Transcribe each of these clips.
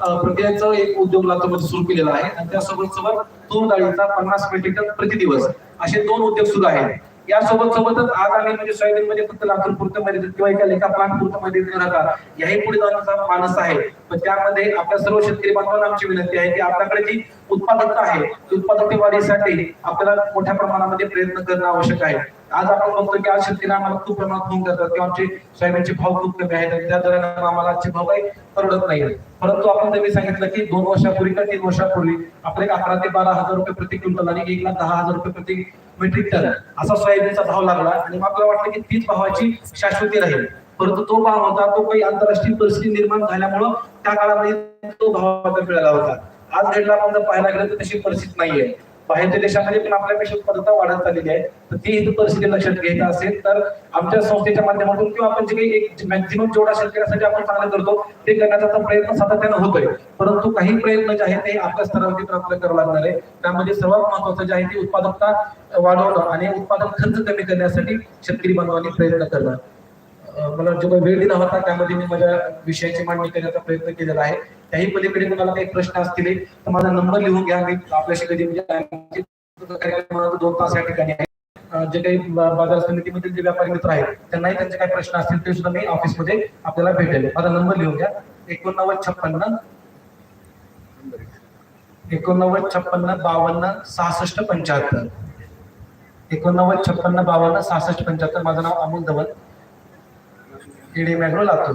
अं, प्रक्रियांचं एक उद्योग लातूरमध्ये सुरू केलेला आहे. आणि त्यासोबत सोबत तूर डाळीचा पन्नास मेट्रिक टन प्रति दिवस असे दोन उद्योग सुरू आहेत. यासोबत सोबतच आज आम्ही म्हणजे सोयाबीन मध्ये फक्त लातूर पुरतं मर्यादित किंवा एका लेखा प्लांट पुरतं मर्यादित न राहता याही पुढे जाण्याचा मानस आहे. पण त्यामध्ये आपल्या सर्व शेतकरी बांधवांना आमची विनंती आहे की आपल्याकडे जी उत्पादकता आहे ती उत्पादकते वाढीसाठी आपल्याला मोठ्या प्रमाणामध्ये प्रयत्न करणं आवश्यक आहे. आज आपण बघतो की आज शेतकरी आम्हाला खूप प्रमाणात फोन करतात किंवा आमचे सोयाबीनचे भाव खूप कमी आहेत आणि त्या दराने आम्हाला आजचे भाव काही परवडत नाही परंतु आपण त्यांनी सांगितलं की दोन वर्षापूर्वी का तीन वर्षापूर्वी आपले एक अकरा ते बारा हजार रुपये प्रति क्विंटल आणि एक लाख दहा हजार रुपये प्रति मेट्रिक टन असा सोयाबीनचा भाव लागला आणि मग आपल्याला वाटलं की तीच भावाची शाश्वती राहील. परंतु तो भाव होता तो काही आंतरराष्ट्रीय परिस्थिती निर्माण झाल्यामुळं त्या काळामध्ये तो भाव मिळाला होता. आज घडला आपण जर पाहायला गेलं तर तशी परिस्थिती नाहीये. बाहेरच्या देशामध्ये पण आपल्यापेक्षा उत्पादकता वाढत चाललेली आहे. तर ती परिस्थिती लक्षात घ्यायचं असेल तर आमच्या संस्थेच्या माध्यमातून किंवा आपण जे काही एक मॅक्झिमम जेवढा शेतकऱ्यासाठी आपण चांगलं करतो ते करण्याचा प्रयत्न सातत्यानं होतोय. परंतु काही प्रयत्न जे आहेत ते आपल्या स्तरावरती प्राप्त करावं लागणार आहे. त्यामध्ये सर्वात महत्वाचं जे आहे ते उत्पादकता वाढवणं आणि उत्पादन खर्च कमी करण्यासाठी शेतकरी बांधवांनी प्रयत्न करणं. मला जो काही वेळ दिला होता त्यामध्ये मी माझ्या विषयाची मांडणी करण्याचा प्रयत्न केलेला आहे. त्याही पलीकडे तुम्हाला काही प्रश्न असतील तर माझा नंबर लिहून घ्या. मी आपल्याशी कधी म्हणजे दोन तास या ठिकाणी आहे. जे काही बाजार समितीमधील जे व्यापारी मित्र आहेत त्यांनाही त्यांचे काही प्रश्न असतील ते सुद्धा मी ऑफिसमध्ये आपल्याला भेटेल. माझा नंबर लिहून घ्या. एकोणनव्वद छप्पन्न एकोणनव्वद छप्पन्न बावन्न सहासष्ट पंच्याहत्तर. एकोणनव्वद छप्पन्न बावन्न सहासष्ट पंच्याहत्तर. माझं नाव अमोल धवन. ईडी मॅग्रो लातूर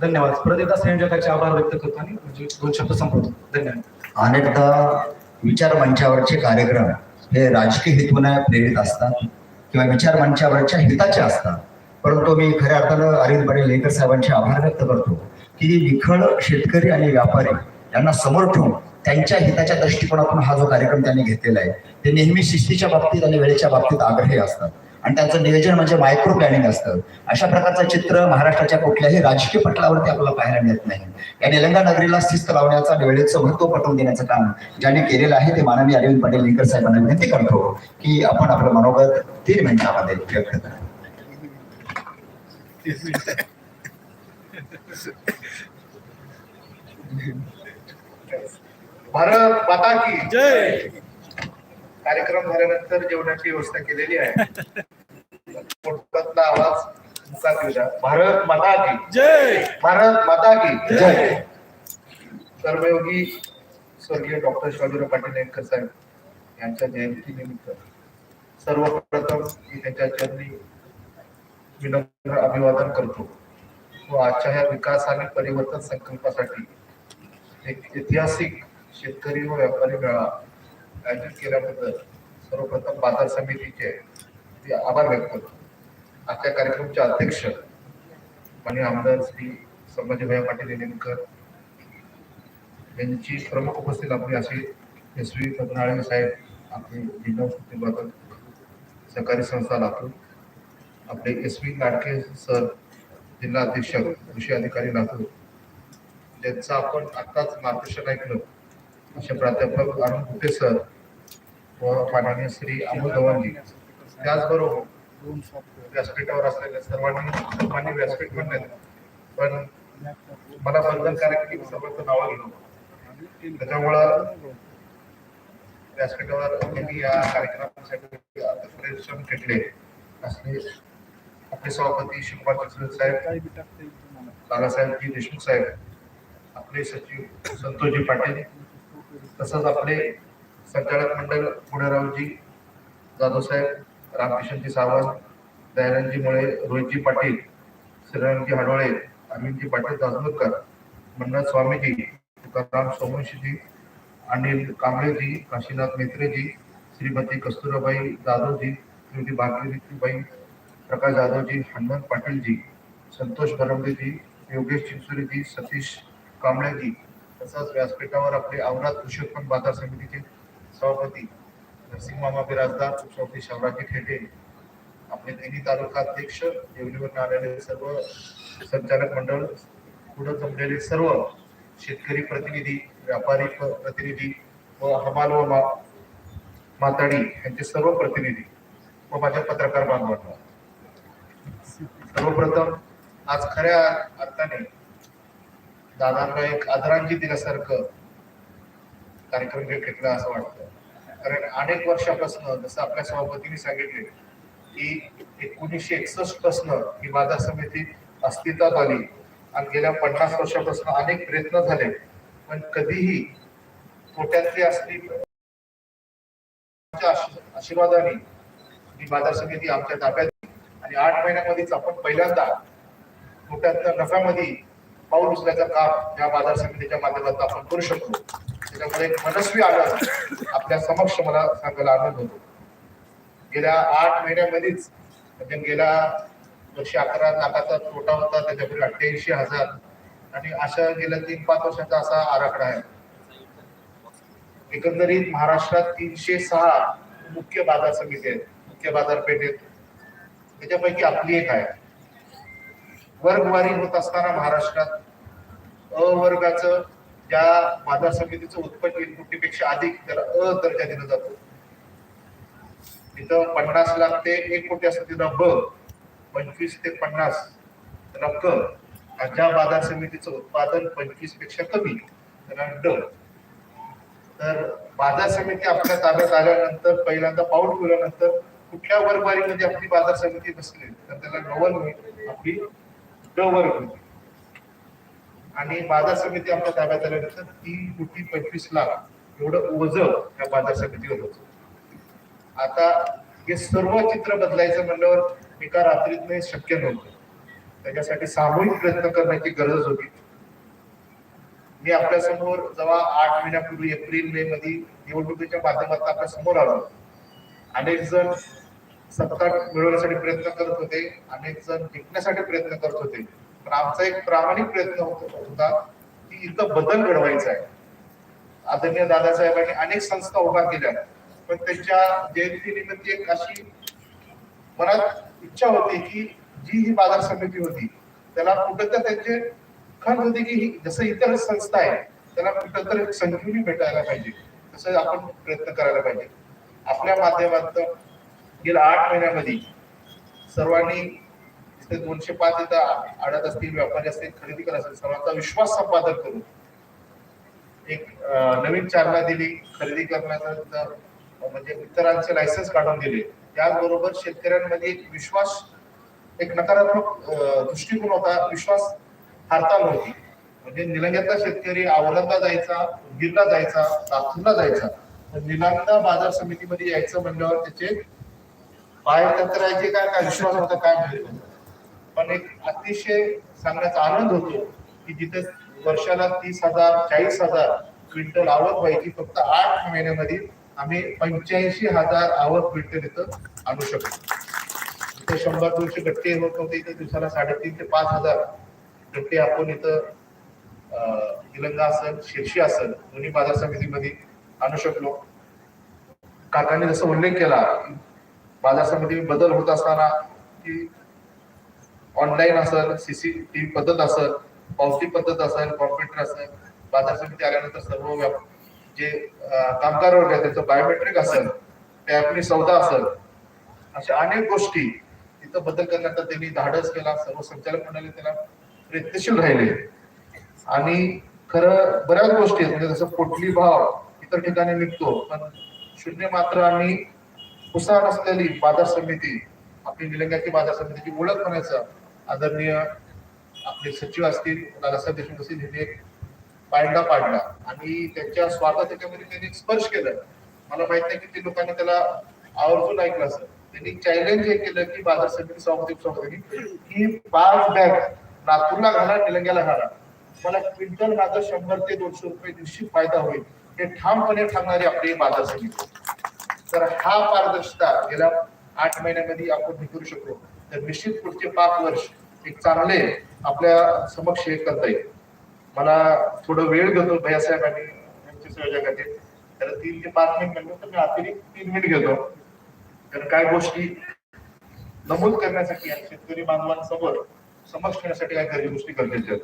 धन्यवाद. परत एकदा संयोजकाचे आभार व्यक्त करतो आणि म्हणजे दोन शब्द संपवतो. धन्यवाद. अनेकदा विचार मंचावरचे कार्यक्रम हे राजकीय हेतूने प्रेरित असतात किंवा विचार मंचावरच्या हिताचे असतात. परंतु मी खऱ्या अर्थानं अरविंद पटेल लेकर साहेबांचे आभार व्यक्त करतो की विखळ शेतकरी आणि व्यापारी यांना समोर ठेवून त्यांच्या हिताच्या दृष्टिकोनातून हा जो कार्यक्रम त्यांनी घेतलेला आहे ते नेहमी शिस्तीच्या बाबतीत आणि वेळेच्या बाबतीत आग्रही असतात. आणि त्याचं नियोजन म्हणजे मायक्रो प्लॅनिंग असतं. अशा प्रकारचं चित्र महाराष्ट्राच्या कुठल्याही राजकीय पटलावरती आपल्याला पाहायला मिळत नाही. या निलंगा नगरीला शिस्त लावण्याचा वेळेचं महत्त्व पटवून देण्याचं काम ज्यांनी केलेलं आहे ते माननीय अरविंद पटेल लिंकर साहेबांना विनंती करतो की आपण आपलं मनोगत तीन मिनिटामध्ये व्यक्त करा. भारत माता की जय! कार्यक्रम झाल्यानंतर जेवणाची व्यवस्था केलेली आहे. पोटातला आवाज. भारत माता की. जय. भारत माता की. जय. कर्मयोगी स्वर्गीय डॉक्टर शिवाजीराव पाटील यांकर साहेब यांच्या जयंती निमित्त सर्वप्रथम मी त्यांच्या चरणी विनम्र अभिवादन करतो. व आजच्या ह्या विकास आणि परिवर्तन संकल्पासाठी एक ऐतिहासिक शेतकरी व व्यापारी मेळा आयोजित केल्याबद्दल सर्वप्रथम बाजार समितीचे मी आभार व्यक्त करतो. आजच्या कार्यक्रमाचे अध्यक्ष माननीय आमदार श्री संभाजीभाई पाटील निमकर यांची प्रमुख उपस्थित आपली अशी यशवी व्ही साहेब आपले जिल्हा प्रतिपादन सहकारी संस्था लातूर आपले एस व्ही लाडके सर जिल्हा अध्यक्ष कृषी अधिकारी लातूर ज्यांचं आपण आत्ताच मार्गदर्शन ऐकलं असे प्राध्यापक अरुण गुप्ते सर व माननीय श्री अमोल धवनजी. त्याचबरोबर व्यासपीठावर असलेल्या सर्वांनी सर्वांनी व्यासपीठ म्हणले पण मला बंधनकारक की सर्वांचं नावं घेऊ त्याच्यामुळं व्यासपीठावर त्यांनी या कार्यक्रमासाठी परिश्रम घेतले. असले आपले सभापती शिवपाल चिखले साहेब दादासाहेबजी देशमुख साहेब आपले सचिव संतोषजी पाटील तसंच आपले संचालक मंडळ गुणरावजी जाधवसाहेब रामकिशनजी सावंत दयानंदजी मुळे रोहितजी पाटील श्रीरामजी हडवळे अमितजी पाटील दासमुखकर मन्नत स्वामीजी तुकाराम सोमवंशीजी अनिल कांबळेजी काशीनाथ मेत्रेजी श्रीमती कस्तुराबाई जाधवजी श्रीमती भागीरथीबाई प्रकाश जाधवजी हनुमंत पाटीलजी संतोष भरमडेजी योगेश चिंचुरीजी सतीश कांबळेजी तसंच व्यासपीठावर आपले औरात कृषी उत्पन्न बाजार समितीचे सभापती नरसिंह मामा बिराजदार उपसभापती शवराजी ठेटे आपले तिन्ही तालुका अध्यक्ष येवलीवर आलेले सर्व संचालक मंडळ पुढे जमलेले सर्व शेतकरी प्रतिनिधी व्यापारी प्रतिनिधी व हमाल व माताडी यांचे सर्व प्रतिनिधी व माझ्या पत्रकार बांधवांना. सर्वप्रथम आज खऱ्या अर्थाने दादांना एक आदरांजली दिल्यासारखं कार्यक्रम हे घेतला असं वाटतं. कारण अनेक वर्षापासून जसं आपल्या सभापतींनी सांगितले की एकोणीसशे एकसष्टपासून ही बाजार समिती अस्तित्वात आली. आणि गेल्या पन्नास वर्षापासून अनेक प्रयत्न झाले पण कधीही तोट्यातली असली आशीर्वादाने ही बाजार समिती आमच्या ताब्यात आणि आठ महिन्यामध्येच आपण पहिल्यांदा तोट्यातल्या नफ्यामध्ये पाऊल उचलायचं काम या बाजार समितीच्या माध्यमातून आपण करू शकतो. त्याच्यामुळे एक मनस्वी आनंद आपल्या समक्ष मला सांगायला आनंद होतो. गेल्या आठ महिन्यामध्येच म्हणजे गेल्या दोनशे अकरा लाखाचा तोटा होता त्याच्यापुढे अठ्ठ्याऐंशी हजार. आणि अशा गेल्या तीन पाच वर्षाचा असा आराखडा आहे. एकंदरीत महाराष्ट्रात तीनशे सहा मुख्य बाजार समिती आहेत. मुख्य बाजारपेठेत त्याच्यापैकी आपली एक आहे. वर्गवारी होत असताना महाराष्ट्रात अ त्या बाजार समितीचं उत्पन्न एक कोटीपेक्षा अधिक त्याला अ दर्जा दिला जातो. तिथं पन्नास लाख ते एक कोटी असतं तिथं ब पंचवीस ते पन्नास रक्कम आणि ज्या बाजार समितीचं उत्पादन पंचवीसपेक्षा कमी त्याला ड तर बाजार समिती आपल्या ताब्यात आल्यानंतर पहिल्यांदा पाऊल ठेवल्यानंतर कुठल्या वर्गवारीमध्ये आपली बाजार समिती बसली तर त्याला नवल होईल आपली ड वर्ग आणि बाजार समिती आपल्या ताब्यात आल्यानंतर तीन कोटी पंचवीस लाख एवढं ओझं त्या बाजार समितीवर होत. आता हे सर्व चित्र बदलायचं म्हणल्यावर एका रात्रीत हे शक्य नव्हतं. त्याच्यासाठी सामूहिक प्रयत्न करण्याची गरज होती. मी आपल्यासमोर जेव्हा आठ महिन्यापूर्वी एप्रिल मे मध्ये निवडणुकीच्या माध्यमातून आपल्यासमोर आलो. अनेक जण सत्ता मिळवण्यासाठी प्रयत्न करत होते अनेक जण जिंकण्यासाठी प्रयत्न करत होते. पण आमचा एक प्रामाणिक प्रयत्न होत- होता की इथं बदल घडवायचा आहे. आदरणीय दादासाहेबांनी अनेक संस्था उभा केल्या पण त्यांच्या जयंतीनिमित्त एक अशी मनात इच्छा होती की जी ही बाजार समिती होती त्याला कुठं त्यांचे खंत होती की जसं इतर संस्था आहे त्याला कुठं तर एक संजीवनी भेटायला पाहिजे तसं आपण प्रयत्न करायला पाहिजे. आपल्या माध्यमातून गेल्या आठ महिन्यामध्ये सर्वांनी ते दोनशे पाच इथं आडत असतील व्यापारी असतील खरेदी करत असतील सर्वांचा विश्वास संपादन करून. एक नवीन चालना दिली खरेदी करण्याचा म्हणजे इतरांचे लायसन्स काढून दिले. त्याचबरोबर शेतकऱ्यांमध्ये एक विश्वास एक नकारात्मक दृष्टिकोन होता विश्वास हारता नव्हती म्हणजे निलंग्यातला शेतकरी आवलंदा जायचा गिरला जायचा लातूरला जायचा. तर निलंगा बाजार समितीमध्ये यायचं म्हणल्यावर त्याचे पाय तंत्रायचे काय काय विश्वास होता काय मिळेल पण एक अतिशय सांगण्याचा आनंद होतो की जिथे वर्षाला तीस हजार चाळीस हजार क्विंटल आवक व्हायची फक्त आठ महिन्यामध्ये आम्ही पंच्याऐंशी हजार आवक क्विंटल इथं आणू शकतो. इथं शंभर दोनशे गट्टे होत नव्हते इथे दिवसाला साडेतीन ते पाच हजार गट्टे आपण इथं अं, निलंगा असेल शिर्शी असेल दोन्ही बाजार समितीमध्ये आणू शकलो. काकांनी जसं उल्लेख केला बाजार समिती बदल होत असताना की ऑनलाईन असेल सीसीटीव्ही पद्धत असेल पावती पद्धत असेल कॉम्प्युटर असेल बाजार समिती आल्यानंतर सर्व जे कामगार वर्ग आहे त्याचं बायोमेट्रिक असेल त्यापनी सौदा असेल अशा अनेक गोष्टी तिथं बदल करण्याचा त्यांनी धाडस केला सर्व संचालक मंडळी त्याला प्रयत्नशील राहिले. आणि खरं बऱ्याच गोष्टी आहेत म्हणजे जसं पोटली भाव इतर ठिकाणी निघतो पण शून्य मात्र आणि उत्साह नसलेली बाजार समिती आपली निलंग्याची बाजार समितीची ओळख होण्याचा आदरणीय आपले सचिव असतील दादासाहेब देशमुख असतील यांनी एक पायंडा पाडला आणि त्यांच्या स्वार्थ त्याच्यामध्ये त्यांनी एक स्पर्श केलं. मला माहीत नाही किती लोकांनी त्याला आवर्जून ऐकलं असं त्यांनी चॅलेंज हे केलं की बाजार समिती सभापती सभापती की पाच बॅग नागपूरला घाला निलंग्याला घाला. मला क्विंटल माझा शंभर ते दोनशे रुपये निश्चित फायदा होईल. हे ठामपणे ठरणारी आपली बाजार समिती तर हा पारदर्शकता गेल्या आठ महिन्यामध्ये आपण हे करू शकतो तर निश्चित पुढचे पाच वर्ष एक चांगले आपल्या समक्ष हे करता येईल. मला थोडं वेळ घेतो भैयासाहेब आणि यांच्या संयोजकाचे तीन ते पाच मिनिट म्हणलं तर मी अतिरिक्त तीन मिनिट घेतो. कारण काय गोष्टी नमूद करण्यासाठी आणि शेतकरी बांधवांसमोर समक्ष ठेवण्यासाठी काय काही गोष्टी गरजेच्या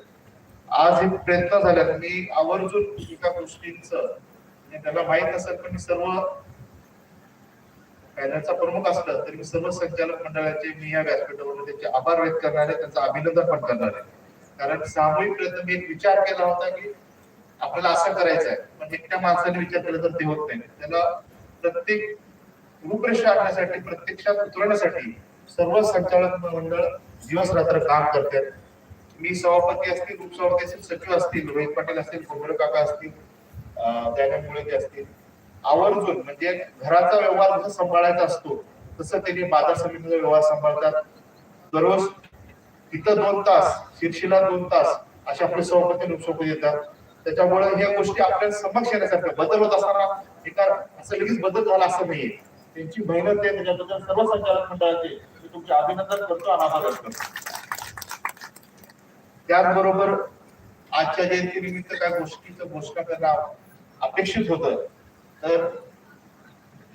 आज हे प्रयत्न झाल्यात मी आवर्जून एका गोष्टींचं त्याला माहीत असेल पण मी सर्व पॅनलचा प्रमुख असलं तरी मी सर्व संचालक मंडळाचे मी या व्यासपीठावर त्यांचे आभार व्यक्त करणार आहे त्यांचं अभिनंदन पण करणार आहे. कारण सामूहिक प्रयत्न मी एक विचार केला होता की आपल्याला असं करायचं आहे. पण एकट्या माणसाने विचार केला तर ते होत नाही. त्याला प्रत्येक रूपरेषा आणण्यासाठी प्रत्यक्षात उतरवण्यासाठी सर्व संचालक मंडळ दिवस रात्र काम करतात. मी सभापती असतील उपसभापती असतील सचिव असतील रोहित पाटील असतील कोंबडे काका असतील त्यामुळे ते असतील आवर्जून म्हणजे घराचा व्यवहार जसं सांभाळायचा असतो तसं त्यांनी बाजार समितीचा व्यवहार सांभाळतात. दररोज तिथं दोन तास शिर्षीला दोन तास असे आपले सभापती उपसभापती येतात. त्याच्यामुळे ह्या गोष्टी आपल्या समक्ष येण्यासारख्या बदल होत असताना एका असं लगेच बदल झाला असं नाहीये. त्यांची मेहनत आहे त्याच्याबद्दल सर्व संचालक मंडळाचे मी तुमचे अभिनंदन करतो आणि आभार करतो. त्याचबरोबर आजच्या जयंतीनिमित्त काय गोष्टीचं घोषणा करणं अपेक्षित होतं. तर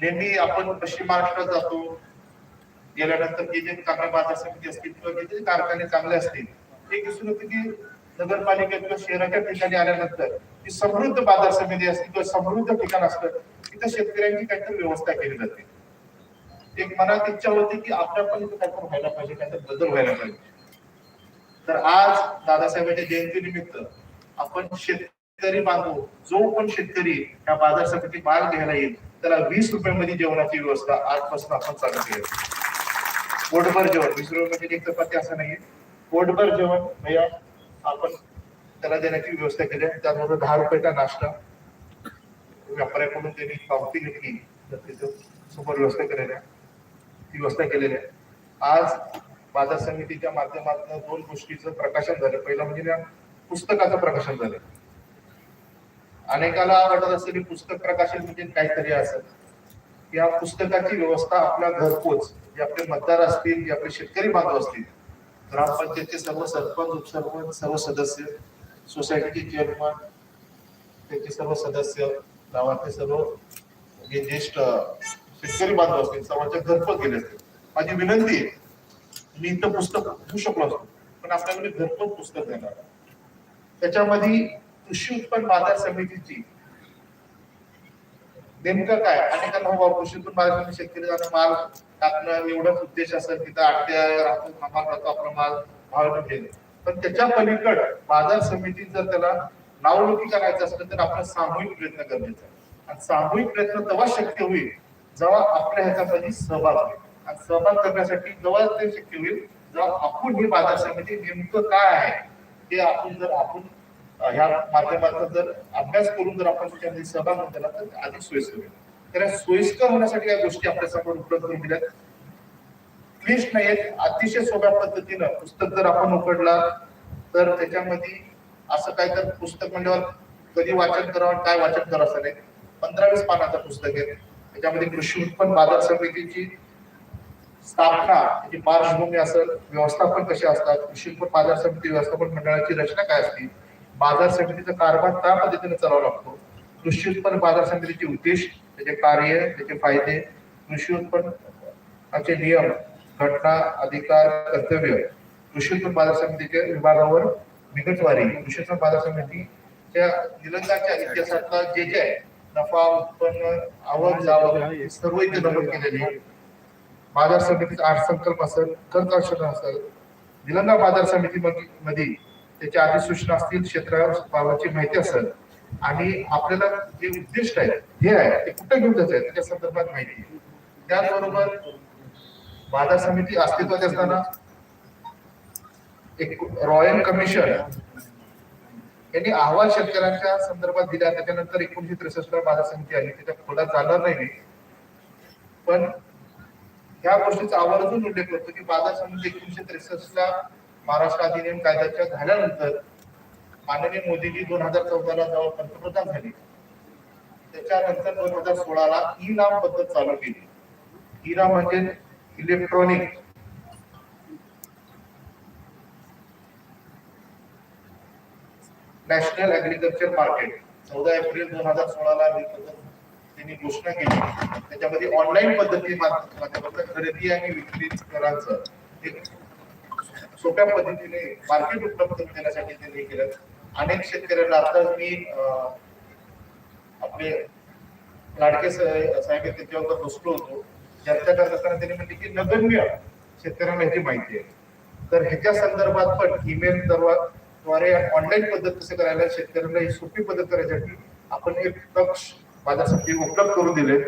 नेहमी आपण पश्चिम महाराष्ट्रात जातो. गेल्यानंतर जे जे चांगल्या बाजार समिती असतील किंवा जे जे कारखाने चांगले असतील ते दिसून येते की नगरपालिका किंवा शहराच्या ठिकाणी आल्यानंतर ती समृद्ध बाजार समिती असते किंवा समृद्ध ठिकाण असतं तिथं शेतकऱ्यांची काहीतरी व्यवस्था केली जाते. एक मनात इच्छा होती की आपल्या पण इथं काहीतरी व्हायला पाहिजे काहीतरी बदल व्हायला पाहिजे. तर आज दादासाहेबांच्या जयंतीनिमित्त आपण शेतकरी बांधव जो पण शेतकरी या बाजार समिती माल घ्यायला येईल त्याला वीस रुपयामध्ये जेवणाची व्यवस्था आजपासून आपण चालू केली. पोटभर जेवण वीस रुपये म्हणजे एक चपाती असं नाहीये. पोटभर जेवण भैया आपण त्याला देण्याची व्यवस्था केली आहे. त्याबरोबर दहा रुपयाचा नाश्ता. व्यापाऱ्याकडून त्यांनी पावती घेतली. तर तिथं समोर व्यवस्था केलेल्या ती व्यवस्था केलेली आहे. आज बाजार समितीच्या माध्यमातून दोन गोष्टीचं प्रकाशन झालं. पहिलं म्हणजे त्या पुस्तकाचं प्रकाशन झालं. अनेकाला वाटत असेल की पुस्तक प्रकाशन म्हणजे काहीतरी असत या पुस्तकाची व्यवस्था आपल्या घरपोच जे आपले मतदार असतील जे आपले शेतकरी बांधव असतील ग्रामपंचायतचे सर्व सरपंच उपसरपंच सर्व सदस्य सोसायटीचे चेअरमन त्यांचे सर्व सदस्य गावातले सर्व जे ज्येष्ठ शेतकरी बांधव असतील सर्वांच्या घरपोच गेले असतील. माझी विनंती आहे मी इथं पुस्तक घेऊ शकलो असतो पण आपल्याकडे घरपोच पुस्तक देणार. त्याच्यामध्ये कृषी उत्पन्न बाजार समितीची. नेमकं काय? अनेकांना हो बाबा कृषीतून बाजार समिती शेतकरी जाणं माल टाकणं एवढाच उद्देश असेल तिथं आठ्या राहतो थांबा राहतो आपला माल भाव घेणे. पण त्याच्या पलीकड बाजार समितीत जर त्याला नावलौकी करायचं असलं तर आपला सामूहिक प्रयत्न गरजेचा आणि सामूहिक प्रयत्न तेव्हा शक्य होईल जेव्हा आपल्या ह्याच्यामध्ये सहभाग होईल. आणि सहभाग करण्यासाठी जेव्हा ते शक्य होईल जेव्हा आपण ही बाजार समिती नेमकं काय आहे ते आपण जर आपण ह्या माध्यमातून जर अभ्यास करून जर आपण त्याच्यामध्ये सहभाग नोंदवला तर अधिक सोयीस्कर होईल. तर या सोयीस्कर होण्यासाठी या गोष्टी आपल्यासमोर उपलब्ध करून दिल्या क्लिष्ट नाहीयेत अतिशय सोप्या पद्धतीनं पुस्तक जर आपण उघडला तर त्याच्यामध्ये असं काय तर पुस्तक म्हणल्यावर कधी वाचन करावं काय वाचन करावं असं नाही. पंधरा वीस पानाचं पुस्तक आहे. त्याच्यामध्ये कृषी उत्पन्न बाजार समितीची स्थापना त्याची पार्श्वभूमी असेल व्यवस्थापन कसे असतात कृषी उत्पन्न बाजार समिती व्यवस्थापन मंडळाची रचना काय असते बाजार समितीचा कारभार त्या पद्धतीने चालावा लागतो. कृषी उत्पन्न बाजार समितीचे उद्देश त्याचे कार्य त्याचे फायदे कृषी उत्पन्नाचे नियम घटना अधिकार कर्तव्य कृषी उत्पन्न बाजार समितीच्या विभागावर विगतवारी कृषी उत्पन्न बाजार समितीच्या निलंगाच्या इतिहासातला जे जे आहे नफा उत्पन्न आवक जावक सर्व इथे नमूद केलेले बाजार समितीचा अर्थसंकल्प असेल कर्ज असेल निलंगा बाजार समिती मध्ये त्याच्या अधिसूचना असतील क्षेत्राबाबतची माहिती असेल. आणि आपल्याला जे उद्दिष्ट आहे हे आहे ते कुठे घेऊन जायचं आहे त्याच्या संदर्भात माहिती त्याचबरोबर बाजार समिती अस्तित्वात असताना एक रॉयल कमिशन यांनी अहवाल शेतकऱ्यांच्या संदर्भात दिला त्याच्यानंतर एकोणीशे त्रेसष्ट ला बाजार समिती आली त्याच्या पुढे जाणार नाही. पण ह्या गोष्टीचा आवर्जून उल्लेख करतो की बाजार समिती एकोणीशे त्रेसष्ट ला महाराष्ट्र अधिनियम कायद्याच्या झाल्यानंतर माननीय मोदीजी दोन हजार चौदाला जेव्हा पंतप्रधान झाले त्याच्यानंतर दोन हजार सोळाला ई नाम पद्धत चालू केली. ई नाम म्हणजे इलेक्ट्रॉनिक नॅशनल ऍग्रिकल्चर मार्केट चौदा एप्रिल दोन हजार सोळाला त्यांनी घोषणा केली. त्याच्यामध्ये ऑनलाईन पद्धती माध्यमातून खरेदी आणि विक्री करांचं एक सोप्या पद्धतीने मार्केट उपलब्ध करण्यासाठी देण्यासाठी त्यांनी केलं. अनेक शेतकऱ्यांना आता मी आपले लाडके साहेब त्यांच्यावर बसलो होतो. चर्चा करत असताना त्यांनी म्हटले की नगण्य शेतकऱ्यांना ह्याची माहिती आहे. तर ह्याच्या संदर्भात पण ईमेल द्वारे ऑनलाईन पद्धत कसं करायला शेतकऱ्यांना ही सोपी पद्धत करायसाठी आपण एक कक्ष बाजार समिती उपलब्ध करून दिले.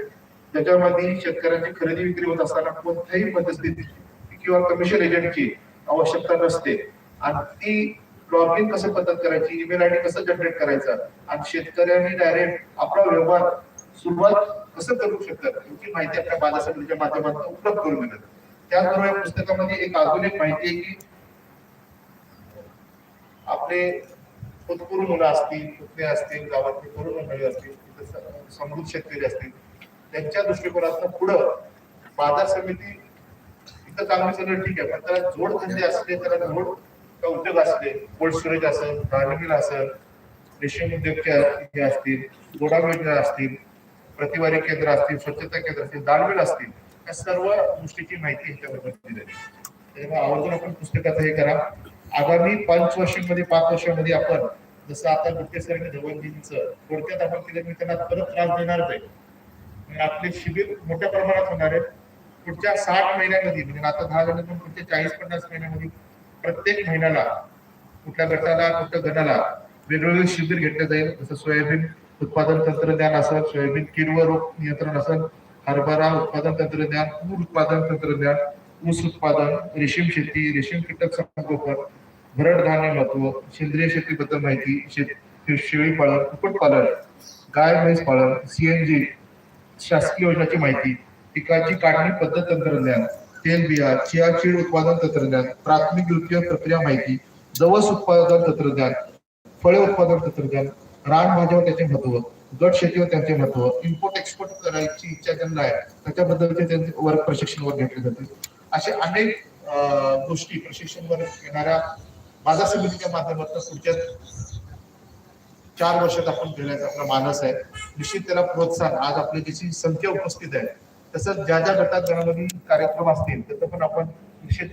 त्याच्यामध्ये शेतकऱ्यांची खरेदी विक्री होत असताना कोणत्याही मध्यस्थिती किंवा कमिशन एजंटची आवश्यकता नसते. आणि ती लॉग इन कसं पद्धत करायची? ईमेल आय डी कसं जनरेट करायचा? आणि शेतकऱ्यांनी डायरेक्ट आपला व्यवहार सुरुवात कसं करू शकतात? याची माहिती आपल्या बाजार समितीच्या माध्यमातून उपलब्ध करून मिळत त्याचबरोबर या पुस्तकामध्ये एक अजून एक माहिती आहे की आपले पदपूर्व मुलं असतील पुतणे असतील गावातली तरुण मंडळी असतील समृद्ध शेतकरी असतील त्यांच्या दृष्टिकोनातून पुढं बाजार समिती तिथं काम सगळं ठीक आहे. पण त्याला जोड धंदे असले त्याला जोड उद्योग असले कोल्ड स्टोरेज असेल गार्डमिल असेल रेशीम उद्योग हे असतील योजना असतील प्रतिवारी केंद्र असतील स्वच्छता केंद्र असतील दानवेल असतील या सर्व गोष्टीची माहिती ह्याच्याबरोबर दिली आहे. त्यामुळे आवर्जून आपण पुस्तकाचं हे करा. आगामी पाच वर्षांमध्ये पाच वर्षांमध्ये आपण जसं आता गुप्ते सरांनी धवनजींचं थोडक्यात आपण केलं मी त्यांना परत त्रास देणार नाही. आपले शिबिर मोठ्या प्रमाणात होणार आहे पुढच्या साठ महिन्यामध्ये म्हणजे आता दहा जण पुढच्या चाळीस पन्नास महिन्यामध्ये प्रत्येक महिन्याला कुठल्या गटाला कुठल्या गटाला वेगवेगळे शिबिर घेतले जाईल. जसं सोयाबीन उत्पादन तंत्रज्ञान असेल सोयाबीन कीड व रोग नियंत्रण असेल हरभरा उत्पादन तंत्रज्ञान पूर उत्पादन तंत्रज्ञान ऊस उत्पादन रेशीम शेती रेशीम कीटक संगोपन भरड धान्य महत्त्व सेंद्रिय शेतीबद्दल माहिती शेती शेळी पालन कुक्कुटपालन गाय म्हैस पालन सीएनजी शासकीय योजनाची माहिती पिकाची काढणी पद्धत तंत्रज्ञान तेल बिया चिया चीड उत्पादन तंत्रज्ञान प्राथमिक द्वितीय प्रक्रिया माहिती जवस उत्पादन तंत्रज्ञान फळे उत्पादन तंत्रज्ञान रानभाज्या व त्याचे महत्त्व गट शेतीवर त्यांचे महत्त्व इम्पोर्ट एक्सपोर्ट करायची इच्छा ज्यांना आहे. त्याच्याबद्दलचे त्यांचे वर्ग प्रशिक्षण वर्ग घेतले जाते. असे अनेक गोष्टी प्रशिक्षण वर्ग घेणाऱ्या बाजार समितीच्या माध्यमातून पुढच्या चार वर्षात आपण घेण्याचा आपला मानस आहे. निश्चित त्याला प्रोत्साहन आज आपली जशी संख्या उपस्थित आहे तसंच ज्या ज्या गटात गणपती कार्यक्रम असतील त्याचं पण आपण निश्चित